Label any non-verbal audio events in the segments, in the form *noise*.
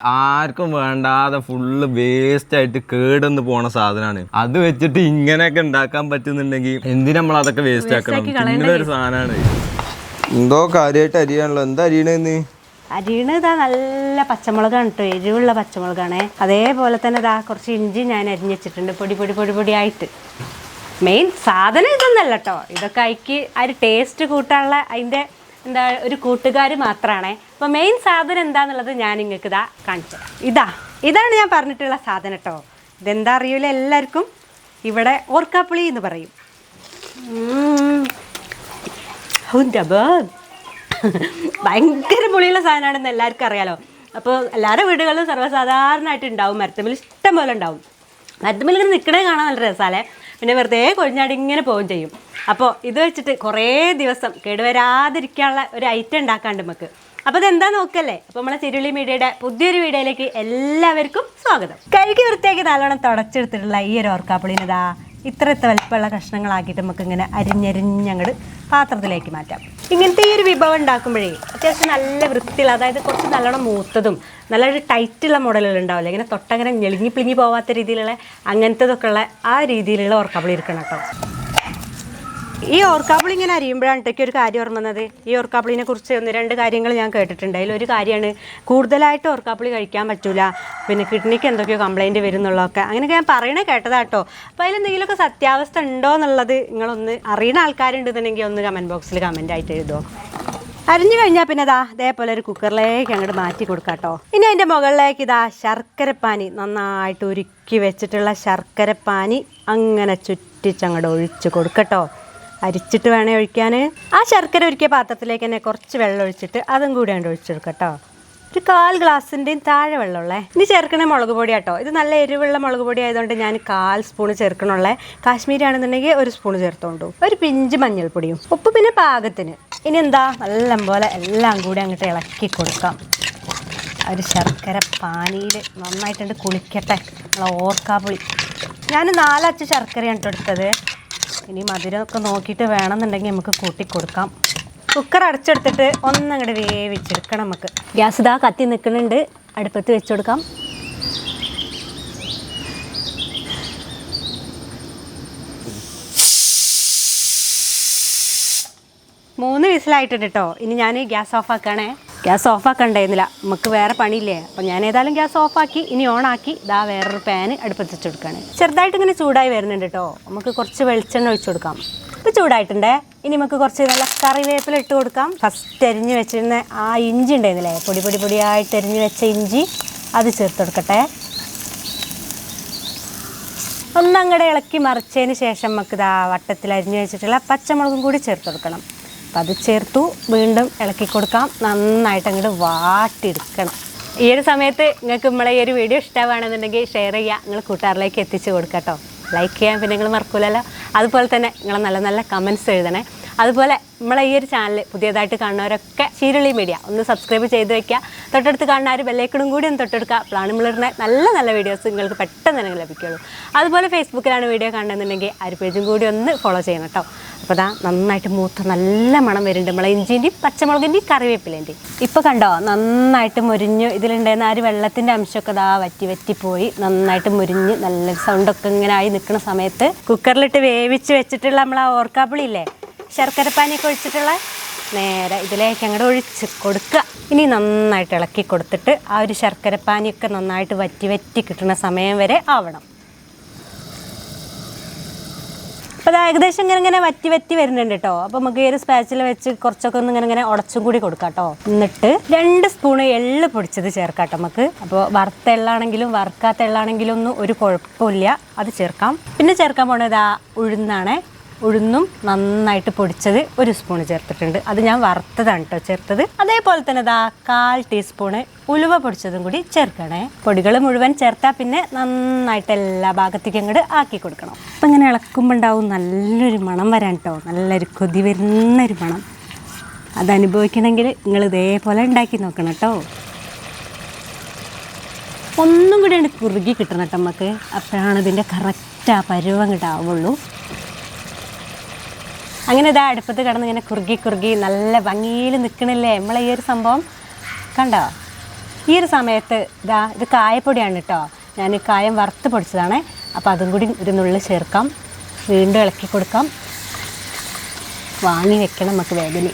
ആർക്കും വേണ്ടാതെ full waste ആയിട്ട് കേടന്ന് പോണ സാധനമാണ് അത് വെച്ചിട്ട് ഇങ്ങനെയൊക്കെ ഉണ്ടാക്കാൻ പറ്റുന്നുണ്ടെങ്കിൽ എന്തിനാ നമ്മൾ അതൊക്കെ വേസ്റ്റ് ആക്കണം? ഇങ്ങനെ ഒരു സാധനമാണ് എന്തോ കാര്യമായിട്ട് അരിയാണല്ലോ. എന്താ അരിയണെന്ന് അരിയണ ഇതാ നല്ല പച്ചമുളകാണ് കേട്ടോ എരിവുള്ള പച്ചമുളകാണ്. അതേപോലെ തന്നെ ഇതാ കുറച്ച് ഇഞ്ചി ഞാൻ അരിഞ്ഞ് വെച്ചിട്ടുണ്ട്. പൊടി പൊടി പൊടി പൊടിയായിട്ട് മെയിൻ സാധനം ഇതൊന്നല്ല കേട്ടോ ഇതൊക്കെ അയക്ക് ആ ഒരു ടേസ്റ്റ് കൂട്ടാനുള്ള അതിന്റെ എന്താ ഒരു കൂട്ടുകാർ മാത്രമാണേ അപ്പോൾ മെയിൻ സാധനം എന്താന്നുള്ളത് ഞാൻ നിങ്ങൾക്ക് ഇതാ കാണിച്ചു തരാം. ഇതാ ഇതാണ് ഞാൻ പറഞ്ഞിട്ടുള്ള സാധനം കേട്ടോ. ഇതെന്താ അറിയൂല എല്ലാവർക്കും? ഇവിടെ ഓർക്കാപ്പുളി എന്ന് പറയും. ഭയങ്കര പുളിയുള്ള സാധനമാണെന്ന് എല്ലാവർക്കും അറിയാലോ. അപ്പോൾ എല്ലാവരുടെ വീടുകളിലും സർവസാധാരണമായിട്ട് ഉണ്ടാവും. മരത്തമ്മിൽ ഇഷ്ടം പോലെ ഉണ്ടാവും. മരത്തമ്മിൽ ഇങ്ങനെ നിൽക്കണേ കാണാൻ നല്ല രസമല്ലേ പിന്നെ വെറുതെ കൊഴിഞ്ഞാടി ഇങ്ങനെ പോവുകയും ചെയ്യും. അപ്പോൾ ഇത് വെച്ചിട്ട് കുറേ ദിവസം കേടുവരാതിരിക്കാനുള്ള ഒരു ഐറ്റം ഉണ്ടാക്കാണ്ട് നമുക്ക് അപ്പോൾ ഇതെന്താ നോക്കല്ലേ? അപ്പോൾ നമ്മളെ ചിരുളി മീഡിയയുടെ പുതിയൊരു വീഡിയോയിലേക്ക് എല്ലാവർക്കും സ്വാഗതം. കഴുകി വൃത്തിയാക്കി നല്ലോണം തുടച്ചെടുത്തിട്ടുള്ള ഈ ഒരു ഓർക്കാപ്പുളിനിതാ ഇത്രത്തെ വലിപ്പമുള്ള കഷ്ണങ്ങളാക്കിയിട്ട് ഇങ്ങനെ അരിഞ്ഞരിഞ്ഞങ്ങട് പാത്രത്തിലേക്ക് മാറ്റാം. ഇങ്ങനത്തെ ഈ ഒരു വിഭവം ഉണ്ടാക്കുമ്പോഴേ അത്യാവശ്യം നല്ല വൃത്തിയുള്ള അതായത് കുറച്ച് നല്ലോണം മൂത്തതും നല്ലൊരു ടൈറ്റുള്ള മോഡലുകൾ ഉണ്ടാവില്ല? ഇങ്ങനെ തൊട്ടങ്ങനെ ഞെളിങ്ങി പിളിങ്ങി പോവാത്ത രീതിയിലുള്ള അങ്ങനത്തതൊക്കെ ഉള്ള ആ രീതിയിലുള്ള ഉറക്കപ്പിളി ഇരിക്കണം കേട്ടോ. ഈ ഓർക്കാപ്പിളി ഇങ്ങനെ അരിയുമ്പോഴാണ് ഇട്ടയ്ക്ക് ഒരു കാര്യം ഓർമ്മന്നത് ഈ ഓർക്കാപ്പിളിനെ കുറിച്ച് ഒന്ന് രണ്ട് കാര്യങ്ങൾ ഞാൻ കേട്ടിട്ടുണ്ട്. അതിലൊരു കാര്യമാണ് കൂടുതലായിട്ട് ഓർക്കാപ്പിളി കഴിക്കാൻ പറ്റൂല പിന്നെ കിഡ്നിക്ക് എന്തൊക്കെയോ കംപ്ലൈന്റ് വരും എന്നുള്ളതൊക്കെ. അങ്ങനെയൊക്കെ ഞാൻ പറയണേ കേട്ടതാട്ടോ അപ്പോൾ അതിലെന്തെങ്കിലുമൊക്കെ സത്യാവസ്ഥ ഉണ്ടോ എന്നുള്ളത് നിങ്ങളൊന്ന് അറിയുന്ന ആൾക്കാരുണ്ടെന്നുണ്ടെങ്കിൽ ഒന്ന് കമന്റ് ബോക്സിൽ കമന്റ് ആയിട്ട് എഴുതുമോ അരിഞ്ഞു കഴിഞ്ഞാൽ പിന്നെ ഇതാ ഇതേപോലെ ഒരു കുക്കറിലേക്ക് അങ്ങോട്ട് മാറ്റി കൊടുക്കാട്ടോ ഇനി അതിന്റെ മുകളിലേക്ക് ഇതാ ശർക്കരപ്പാനി നന്നായിട്ട് ഉരുക്കി വെച്ചിട്ടുള്ള ശർക്കരപ്പാനി അങ്ങനെ ചുറ്റിച്ചങ്ങോട്ട് ഒഴിച്ച് കൊടുക്കട്ടോ അരിച്ചിട്ട് വേണേ ഒഴിക്കാൻ ആ ശർക്കര ഒരുക്കിയ പാത്രത്തിലേക്ക് തന്നെ കുറച്ച് വെള്ളം ഒഴിച്ചിട്ട് അതും കൂടി അങ്ങോട്ട് ഒഴിച്ചെടുക്കട്ടോ ഒരു കാൽ ഗ്ലാസിന്റെയും താഴെ വെള്ളമുള്ളേ. ഇനി ചേർക്കണ മുളക് പൊടി കേട്ടോ ഇത് നല്ല എരിവുള്ള മുളക് പൊടി ആയതുകൊണ്ട് ഞാൻ കാൽ സ്പൂൺ ചേർക്കണുള്ളേ. കാശ്മീരി ആണെന്നുണ്ടെങ്കിൽ ഒരു സ്പൂൺ ചേർത്തോണ്ടു. ഒരു പിഞ്ച് മഞ്ഞൾപ്പൊടിയും. ഉപ്പ് പിന്നെ പാകത്തിന്. ഇനി എന്താ? നല്ല പോലെ എല്ലാം കൂടി അങ്ങോട്ട് ഇളക്കി കൊടുക്കാം. ഒരു ശർക്കര പാനിയിൽ നന്നായിട്ടുണ്ട് കുളിക്കട്ടെ. നമ്മളെ ഓർക്കാപ്പുളി ഞാൻ നാലച്ച് ശർക്കരയാണ് കേട്ടോ എടുത്തത് ഇനി മധുരമൊക്കെ നോക്കിയിട്ട് വേണമെന്നുണ്ടെങ്കിൽ നമുക്ക് കൂട്ടി കൊടുക്കാം കുക്കർ അടച്ചെടുത്തിട്ട് ഒന്നങ്ങോട്ട് വേവിച്ചെടുക്കണം നമുക്ക്. ഗ്യാസ് ഇതാ കത്തി നിൽക്കുന്നുണ്ട്. അടുപ്പത്ത് വെച്ച് കൊടുക്കാം. മൂന്ന് വിസിലായിട്ടുണ്ട് കേട്ടോ ഇനി ഞാൻ ഗ്യാസ് ഓഫ് ആക്കണേ ഗ്യാസ് ഓഫ് ആക്കണ്ടായിരുന്നില്ല നമുക്ക് വേറെ പണിയില്ലേ? അപ്പം ഞാൻ ഏതായാലും ഗ്യാസ് ഓഫ് ആക്കി ഇനി ഓൺ ആക്കി ഇതാ വേറൊരു പാന് അടുപ്പത്ത് വെച്ച് കൊടുക്കുകയാണ് ചെറുതായിട്ട് ഇങ്ങനെ ചൂടായി വരുന്നുണ്ട് കേട്ടോ നമുക്ക് കുറച്ച് വെളിച്ചെണ്ണ ഒഴിച്ചു കൊടുക്കാം. ഇപ്പം ചൂടായിട്ടുണ്ടേ? ഇനി നമുക്ക് കുറച്ച് നല്ല കറിവേപ്പില ഇട്ട് കൊടുക്കാം. ഫസ്റ്റ് അരിഞ്ഞ് വെച്ചിരുന്ന ആ ഇഞ്ചി ഉണ്ടായിരുന്നില്ലേ പൊടി പൊടി പൊടിയായിട്ട് അരിഞ്ഞ് വെച്ച ഇഞ്ചി അത് ചേർത്ത് കൊടുക്കട്ടെ. ഒന്നങ്ങടെ ഇളക്കി മറിച്ചതിന് ശേഷം നമുക്ക് ഇതാ വട്ടത്തിൽ അരിഞ്ഞു വെച്ചിട്ടുള്ള പച്ചമുളകും കൂടി ചേർത്ത് കൊടുക്കണം. അപ്പം അത് ചേർത്തു. വീണ്ടും ഇളക്കി കൊടുക്കാം. നന്നായിട്ട് അങ്ങോട്ട് വാട്ടിയെടുക്കണം. ഈ ഒരു സമയത്ത് നിങ്ങൾക്ക് നമ്മളെ ഈ ഒരു വീഡിയോ ഇഷ്ടമാണെന്നുണ്ടെങ്കിൽ ഷെയർ ചെയ്യുക. നിങ്ങൾ കൂട്ടുകാരിലേക്ക് എത്തിച്ചു കൊടുക്കാം കേട്ടോ. ലൈക്ക് ചെയ്യാൻ പിന്നെ നിങ്ങൾ മറക്കൂലല്ലോ. അതുപോലെ തന്നെ നിങ്ങൾ നല്ല നല്ല കമൻസ് എഴുതണേ. അതുപോലെ നമ്മളെ ഈ ഒരു ചാനൽ പുതിയതായിട്ട് കാണുന്നവരൊക്കെ ചീരുളി മീഡിയ ഒന്ന് സബ്സ്ക്രൈബ് ചെയ്ത് വെക്കുക. തൊട്ടടുത്ത് കാണുന്ന ആരും ബെല്ലൈക്കണും കൂടി ഒന്ന് തൊട്ടെടുക്കുക. പ്ലാണി നമ്മളിടുന്ന നല്ല നല്ല വീഡിയോസ് നിങ്ങൾക്ക് പെട്ടെന്ന് തന്നെ ലഭിക്കുള്ളൂ അതുപോലെ ഫേസ്ബുക്കിലാണ് വീഡിയോ കാണുന്നുണ്ടെങ്കിൽ ആ ഒരു പേജും കൂടി ഒന്ന് ഫോളോ ചെയ്യണം കേട്ടോ. അപ്പോൾ അതാ നന്നായിട്ട് മൂത്ത നല്ല മണം വരുന്നുണ്ട് നമ്മളെ ഇഞ്ചിന്റെയും പച്ചമുളകിന്റെയും കറിവേപ്പിലേന്റെയും ഇപ്പോൾ കണ്ടോ നന്നായിട്ട് മുരിഞ്ഞു ഇതിലുണ്ടായിരുന്ന ആ ഒരു വെള്ളത്തിന്റെ അംശമൊക്കെ ദാ വറ്റി വറ്റി പോയി. നന്നായിട്ട് മുരിഞ്ഞ് നല്ല സൗണ്ടൊക്കെ ഇങ്ങനെ ആയി നിൽക്കുന്ന സമയത്ത് കുക്കറിലിട്ട് വേവിച്ച് വെച്ചിട്ടുള്ള നമ്മൾ ആ ഇല്ലേ ശർക്കരപ്പാനിയൊക്കെ ഒഴിച്ചിട്ടുള്ള നേരെ ഇതിലേക്ക് അങ്ങോട്ട് ഒഴിച്ച് കൊടുക്കുക. ഇനി നന്നായിട്ട് ഇളക്കി കൊടുത്തിട്ട് ആ ഒരു ശർക്കരപ്പാനിയൊക്കെ നന്നായിട്ട് വറ്റി വറ്റി കിട്ടുന്ന സമയം വരെ ആവണം. അപ്പോൾ അത് ഏകദേശം ഇങ്ങനെ ഇങ്ങനെ വറ്റി വറ്റി വരുന്നുണ്ട് കേട്ടോ അപ്പോൾ നമുക്ക് ഈ ഒരു സ്പാച്ചിൽ വെച്ച് കുറച്ചൊക്കെ ഒന്ന് ഇങ്ങനെ ഇങ്ങനെ ഉടച്ചും കൂടി കൊടുക്കാം കേട്ടോ എന്നിട്ട് രണ്ട് സ്പൂണ് എള്ള് പൊടിച്ചത് ചേർക്കാം കേട്ടോ നമുക്ക്. അപ്പോൾ വറുത്ത എള്ളാണെങ്കിലും വറുക്കാത്ത എള്ളാണെങ്കിലും ഒന്നും ഒരു കുഴപ്പമില്ല. അത് ചേർക്കാം. പിന്നെ ചേർക്കാൻ പോണത് ആ ഉഴുന്നാണ്. ഉഴുന്നും നന്നായിട്ട് പൊടിച്ചത് ഒരു സ്പൂൺ ചേർത്തിട്ടുണ്ട്. അത് ഞാൻ വറുത്തതാണ് കേട്ടോ ചേർത്തത്. അതേപോലെ തന്നെ ദാ കാൽ ടീസ്പൂണ് ഉലുവ പൊടിച്ചതും കൂടി ചേർക്കണേ. പൊടികൾ മുഴുവൻ ചേർത്താൽ പിന്നെ നന്നായിട്ട് എല്ലാ ഭാഗത്തേക്കും അങ്ങോട്ട് ആക്കി കൊടുക്കണം. അപ്പം ഇങ്ങനെ ഇളക്കുമ്പോൾ ഉണ്ടാവും നല്ലൊരു മണം വരാൻ കേട്ടോ നല്ലൊരു കൊതി വരുന്നൊരു മണം. അതനുഭവിക്കണമെങ്കിൽ നിങ്ങൾ ഇതേപോലെ ഉണ്ടാക്കി നോക്കണം കേട്ടോ ഒന്നും കൂടി കുറുകി കിട്ടണം കേട്ടോ നമുക്ക് അപ്പോഴാണ് ഇതിന്റെ കറക്റ്റ് ആ പരുവം കിട്ടാവുള്ളൂ അങ്ങനെ ഇതാ അടുപ്പത്ത് കിടന്ന് ഇങ്ങനെ കുറുകി കുറുകി നല്ല ഭംഗിയിൽ നിൽക്കണില്ലേ? നമ്മളെ ഈ ഒരു സംഭവം കണ്ടോ? ഈ ഒരു സമയത്ത് ഇതാ ഇത് കായപ്പൊടിയാണ് കേട്ടോ ഞാൻ കായം വറുത്ത് പൊടിച്ചതാണ്. അപ്പോൾ അതും കൂടി ഒരു നുള്ളിൽ ചേർക്കാം. വീണ്ടും ഇളക്കി കൊടുക്കാം. വാങ്ങി വെക്കണം നമുക്ക് വേദന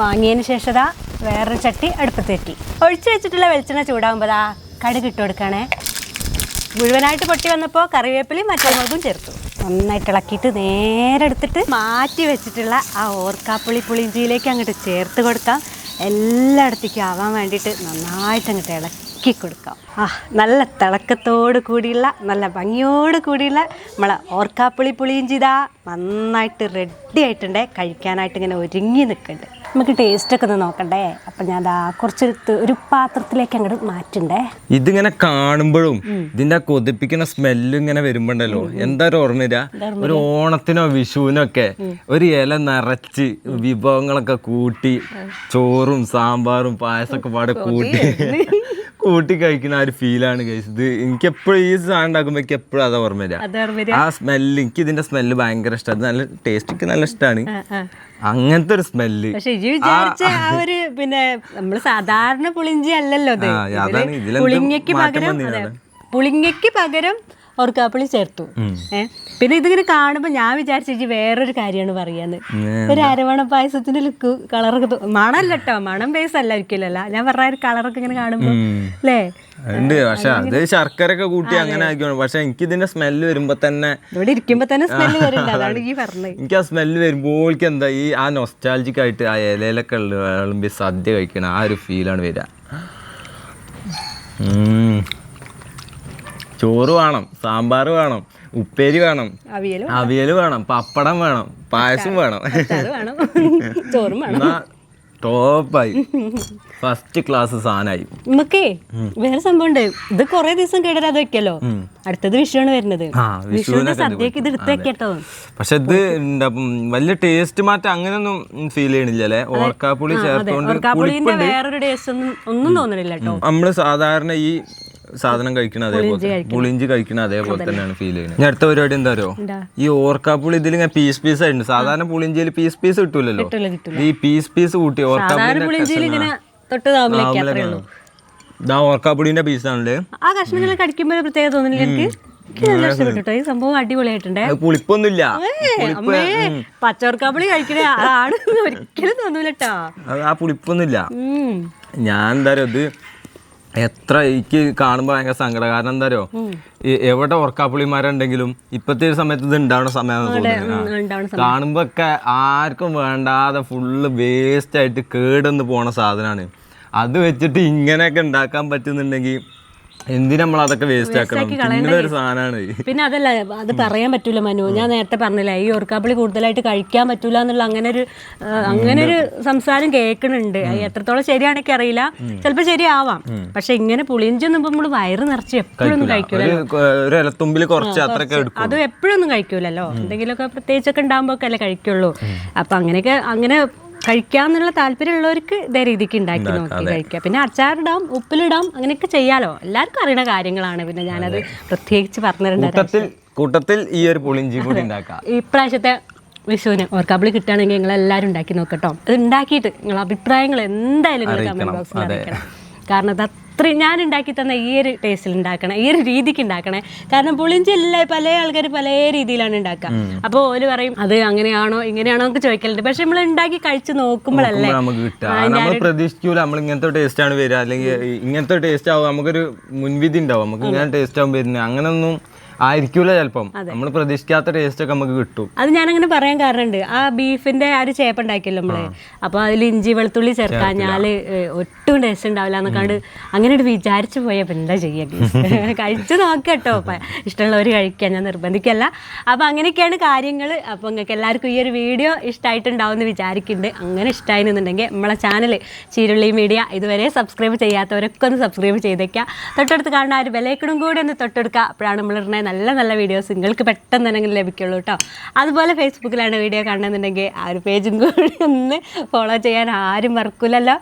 വാങ്ങിയതിന് ശേഷം വേറൊരു ചട്ടി അടുപ്പത്ത് തെറ്റി ഒഴിച്ചു വെച്ചിട്ടുള്ള വെളിച്ചെണ്ണ ചൂടാകുമ്പോൾ കടുക് ഇട്ട് കൊടുക്കണേ. മുഴുവനായിട്ട് പൊട്ടി വന്നപ്പോൾ കറിവേപ്പിലയും മറ്റൊരുമുളകും ചേർത്തു. നന്നായിട്ട് ഇളക്കിയിട്ട് നേരെ എടുത്തിട്ട് മാറ്റി വെച്ചിട്ടുള്ള ആ ഓർക്കാപ്പുളി പുളിഞ്ചിയിലേക്ക് അങ്ങോട്ട് ചേർത്ത് കൊടുക്കാം. എല്ലായിടത്തേക്കും ആവാൻ വേണ്ടിയിട്ട് നന്നായിട്ട് അങ്ങോട്ട് ഇളക്കി കൊടുക്കാം. ആ നല്ല തിളക്കത്തോട് കൂടിയുള്ള നല്ല ഭംഗിയോട് കൂടിയുള്ള നമ്മളെ ഓർക്കാപ്പുളി പുളിയും ചെയ്താൽ നന്നായിട്ട് റെഡി ആയിട്ടുണ്ട്. കഴിക്കാനായിട്ട് ഇങ്ങനെ ഒരുങ്ങി നിൽക്കുന്നുണ്ട് നമുക്ക് ടേസ്റ്റൊക്കെ ഒന്ന് നോക്കണ്ടേ? അപ്പം ഞാൻ അതാ കുറച്ചെടുത്ത് ഒരു പാത്രത്തിലേക്ക് അങ്ങോട്ട് മാറ്റണ്ടേ? ഇതിങ്ങനെ കാണുമ്പോഴും ഇതിന്റെ കൊതിപ്പിക്കുന്ന സ്മെല്ല് ഇങ്ങനെ വരുമ്പോണ്ടല്ലോ? എന്താ ഒരു ഓർമ്മ ഒരു ഓണത്തിനോ വിഷുവിനോ ഒക്കെ ഒരു ഇല നിറച്ച് വിഭവങ്ങളൊക്കെ കൂട്ടി ചോറും സാമ്പാറും പായസമൊക്കെ പാടെ കൂട്ടി. കൂട്ടി കഴിക്കുന്ന ആ ഒരു ഫീലാണ് കഴിച്ചത് ഇത് എനിക്ക് എപ്പോഴും ഈ സാധനം ഉണ്ടാക്കുമ്പോൾ എനിക്ക് എപ്പോഴും അതാ ഓർമ്മ വരിക. ആ സ്മെല്ല് എനിക്ക് ഇതിന്റെ സ്മെല്ല് ഭയങ്കര ഇഷ്ടമാണ് നല്ല ടേസ്റ്റ് നല്ല ഇഷ്ടമാണ് അങ്ങനത്തെ ഒരു സ്മെല്ല് ഒരു പിന്നെ നമ്മൾ സാധാരണ പുളിഞ്ചി അല്ലല്ലോ പുളിങ്ങയ്ക്ക് പകരം പുളിങ്ങയ്ക്ക് പകരം ഓർക്കാപ്പുളി ചേർത്തു. ഏഹ് പിന്നെ ഇതിങ്ങനെ കാണുമ്പോൾ ഞാൻ വിചാരിച്ചു വേറൊരു കാര്യമാണ് പറയാന്ന്. ഒരു അരവണ പായസത്തിന്റെ ലുക്ക് കളറൊക്കെ മണല്ല കേട്ടോ മണം ബേസ് അല്ല ഒരിക്കലല്ല ഞാൻ പറഞ്ഞ ഒരു കളറൊക്കെ ഇങ്ങനെ കാണുമ്പോ അല്ലേ ഉണ്ട്. പക്ഷെ അത് ശർക്കര ഒക്കെ കൂട്ടി അങ്ങനെ ആക്കിയാണ് പക്ഷെ എനിക്ക് ഇതിന്റെ സ്മെല്ല് വരുമ്പോ തന്നെ ഇവിടെ ഇരിക്കുമ്പോ തന്നെ സ്മെല്ല് വരുന്നുണ്ട്. അതാണ് ഈ പറഞ്ഞത്. എനിക്ക് ആ സ്മെല്ല് വരുമ്പോൾ എന്താ ഈ ആ നൊസ്റ്റാൾജിക് ആയിട്ട് ആ ഇലയിലൊക്കെ വിളമ്പി സദ്യ കഴിക്കണ ആ ഒരു ഫീലാണ് വരിക. ചോറ് വേണം സാമ്പാർ വേണം ഉപ്പേരി വേണം അവിയൽ വേണം. പപ്പടം വേണം പായസം വേണം. അത് വേണം. *laughs* ചോറും വേണം. എന്നാ ടോപ്പായി. First class സാധനമായി. നമുക്കേ വേറെ സംഭവം ഉണ്ട് ഇത് കൊറേ ദിവസം കേടരാതെ വെക്കല്ലോ. അടുത്തത് വിഷുവാണ് വരുന്നത്. വിഷുവിന്റെ സദ്യക്ക് ഇത് എടുത്ത് വെക്കട്ടോ. പക്ഷെ ഇത് എന്താ വലിയ ടേസ്റ്റ് മാറ്റം അങ്ങനെയൊന്നും ഫീൽ ചെയ്യണില്ലല്ലേ? ഓർക്കാപ്പുളി ചേർത്തോണ്ട് വേറൊരു ടേസ്റ്റ് ഒന്നും ഒന്നും തോന്നണില്ല കേട്ടോ. നമ്മൾ സാധാരണ ഈ സാധനം കഴിക്കണ അതേപോലെ പുളിഞ്ചി കഴിക്കണ. അതേപോലെ തന്നെയാണ് ഫീൽ ചെയ്യുന്നത്. ഞാൻ അടുത്ത പരിപാടി എന്താ? പറയുക ഈ ഓർക്കാപ്പുളി ഇതിൽ ഇങ്ങനെ പീസ് പീസ് ആയിട്ടുണ്ട്. സാധാരണ പുളിഞ്ചിയിൽ പീസ് പീസ് കിട്ടൂലല്ലോ? കിട്ടില്ല കിട്ടില്ല ഈ പീസ് പീസ് കൂട്ടി ഓർക്കാപ്പുളിന്റെ പുളിഞ്ചിയിൽ ഇങ്ങനെ തൊട്ട് താമിലേക്ക് അത്രേ ഉള്ളൂ. ഇതാ ഓർക്കാപ്പുളിന്റെ പീസ് ആണല്ലേ? ആ പ്രത്യേകത തോന്നില്ല എനിക്ക്. ഈ സംഭവം അടിപൊളിയായിട്ടുണ്ട്. പുളിപ്പൊന്നുമില്ല. അമ്മേ കഴിക്കണേ. ആണ് ഒരിക്കലും ആ പുളിപ്പൊന്നുമില്ല. ഞാൻ എന്താ ഇത് എത്ര എനിക്ക് കാണുമ്പോൾ ഭയങ്കര സങ്കടം. കാരണം എന്താ പറയുക എവിടെ ഉറക്കാപ്പുളിമാരുണ്ടെങ്കിലും ഇപ്പത്തെ ഒരു സമയത്ത് ഇത് ഉണ്ടാവുന്ന സമയമാണ് തോന്നുന്നത് കാണുമ്പോ ഒക്കെ ആർക്കും വേണ്ടാതെ ഫുള്ള് വേസ്റ്റ് ആയിട്ട് കേടെന്ന് പോണ സാധനമാണ് അത് വെച്ചിട്ട് ഇങ്ങനെയൊക്കെ ഉണ്ടാക്കാൻ പറ്റുന്നുണ്ടെങ്കിൽ എന്തിനാ നമ്മൾ അതൊക്കെ വേസ്റ്റ് ആക്കണം? ഒരു സാധനമാണ് പിന്നെ അതല്ല അത് പറയാൻ പറ്റൂല മനു. ഞാൻ നേരത്തെ പറഞ്ഞില്ല ഈ ഓർക്കാപ്പുളി കൂടുതലായിട്ട് കഴിക്കാൻ പറ്റൂല എന്നുള്ള അങ്ങനെ ഒരു അങ്ങനെ ഒരു സംസാരം കേൾക്കുന്നുണ്ട്. എത്രത്തോളം ശരിയാണെങ്കിൽ അറിയില്ല. ചിലപ്പോൾ ശരിയാവാം. പക്ഷെ ഇങ്ങനെ പുളിഞ്ചൊന്നും നമ്മൾ വയറ് നിറച്ച് എപ്പോഴൊന്നും കഴിക്കൂല. അതും എപ്പോഴൊന്നും കഴിക്കൂലല്ലോ. എന്തെങ്കിലുമൊക്കെ പ്രത്യേകിച്ചൊക്കെ ഉണ്ടാകുമ്പോൾ അല്ലേ കഴിക്കുള്ളൂ. അപ്പൊ അങ്ങനെയൊക്കെ അങ്ങനെ കഴിക്കാന്നുള്ള താല്പര്യമുള്ളവർക്ക് ഇതേ രീതിക്ക് ഉണ്ടാക്കി നോക്കി കഴിക്കാം. പിന്നെ അച്ചാറിടാം ഉപ്പിലിടാം അങ്ങനെയൊക്കെ ചെയ്യാലോ. എല്ലാവർക്കും അറിയണ കാര്യങ്ങളാണ് പിന്നെ ഞാനത് പ്രത്യേകിച്ച് പറഞ്ഞിട്ടുണ്ട് കൂട്ടത്തിൽ ഈ ഒരു പുളിഞ്ചി കൂടി ഉണ്ടാക്കാം. ഇപ്രാവശ്യത്തെ വിഷുവിന് ഓർക്കാപ്പിളി കിട്ടുകയാണെങ്കിൽ നിങ്ങൾ എല്ലാവരും ഉണ്ടാക്കി നോക്കട്ടോ. അത് ഉണ്ടാക്കിയിട്ട് നിങ്ങൾ അഭിപ്രായങ്ങൾ എന്തായാലും നിങ്ങൾ കമന്റ് ബോക്സിൽ അറിയിക്കണം. കാരണം അത് അത്രയും ഞാൻ ഉണ്ടാക്കി തന്ന ഈ ഒരു ടേസ്റ്റിൽ ഉണ്ടാക്കണേ ഈ ഒരു രീതിക്ക് ഉണ്ടാക്കണേ. കാരണം പുളിഞ്ചി എല്ലാ പല ആൾക്കാർ പല രീതിയിലാണ് ഉണ്ടാക്കുക. അപ്പോൾ ഓൽ പറയും അത് അങ്ങനെയാണോ ഇങ്ങനെയാണോ എന്നൊക്കെ ചോദിക്കലുണ്ട്. പക്ഷെ നമ്മൾ ഉണ്ടാക്കി കഴിച്ച് നോക്കുമ്പോഴല്ലേ നമുക്ക് നമ്മൾ പ്രതീക്ഷിക്കൂല നമ്മൾ ഇങ്ങനത്തെ ടേസ്റ്റ് ആണ് വരിക. അല്ലെങ്കിൽ ഇങ്ങനത്തെ ടേസ്റ്റ് ആവും നമുക്കൊരു മുൻവിധി ഉണ്ടാവും. നമുക്ക് ഇങ്ങനെ ടേസ്റ്റ് ആവും വരുന്നത്. അങ്ങനൊന്നും ആയിരിക്കൂല ചിലപ്പം. നമ്മൾ പ്രതീക്ഷിക്കാത്ത ടേസ്റ്റ് ഒക്കെ നമുക്ക് കിട്ടും. അത് ഞാൻ അങ്ങനെ പറയാൻ കാരണമുണ്ട്. ആ ബീഫിന്റെ ആ ഒരു ചേപ്പ ഉണ്ടാക്കിയല്ലോ നമ്മൾ. അപ്പൊ അതിൽ ഇഞ്ചി വെളുത്തുള്ളി ചേർക്കാഞ്ഞാൽ ഞാൻ ഒട്ടും ടേസ്റ്റ് ഉണ്ടാവില്ല എന്നൊക്കെ അങ്ങനെ ഒരു വിചാരിച്ചു പോയപ്പോ എന്താ ചെയ്യാ *laughs* കഴിച്ചു നോക്കട്ടോ ഇഷ്ടമുള്ളവർ കഴിക്കാൻ ഞാൻ നിർബന്ധിക്കല്ല. അപ്പൊ അങ്ങനെയൊക്കെയാണ് കാര്യങ്ങൾ അപ്പൊ നിങ്ങൾക്ക് എല്ലാവർക്കും ഈ ഒരു വീഡിയോ ഇഷ്ടമായിട്ടുണ്ടാവും എന്ന് വിചാരിക്കുന്നുണ്ട്. അങ്ങനെ ഇഷ്ടമായിരുന്നുണ്ടെങ്കിൽ നമ്മളെ ചാനൽ ചീരുള്ളി മീഡിയ ഇതുവരെ സബ്സ്ക്രൈബ് ചെയ്യാത്തവരൊക്കെ ഒന്ന് സബ്സ്ക്രൈബ് ചെയ്തേക്കാം. തൊട്ടടുത്ത് കാണുന്ന ആ ഒരു ബെലൈക്കണും കൂടി ഒന്ന് തൊട്ടെടുക്കുക അപ്പോഴാണ് നമ്മൾ നല്ല നല്ല വീഡിയോസ് നിങ്ങൾക്ക് പെട്ടെന്ന് തന്നെ ലഭിക്കുള്ളൂ കേട്ടോ അതുപോലെ ഫേസ്ബുക്കിലാണ് വീഡിയോ കാണുന്നുണ്ടെങ്കിൽ ആ ഒരു പേജും കൂടി ഒന്ന് ഫോളോ ചെയ്യാൻ ആരും മറക്കൂലല്ലോ.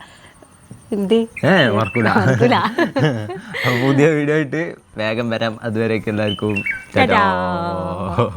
പുതിയ വീഡിയോ ആയിട്ട് വേഗം വരാം. അതുവരേക്കും എല്ലാവർക്കും.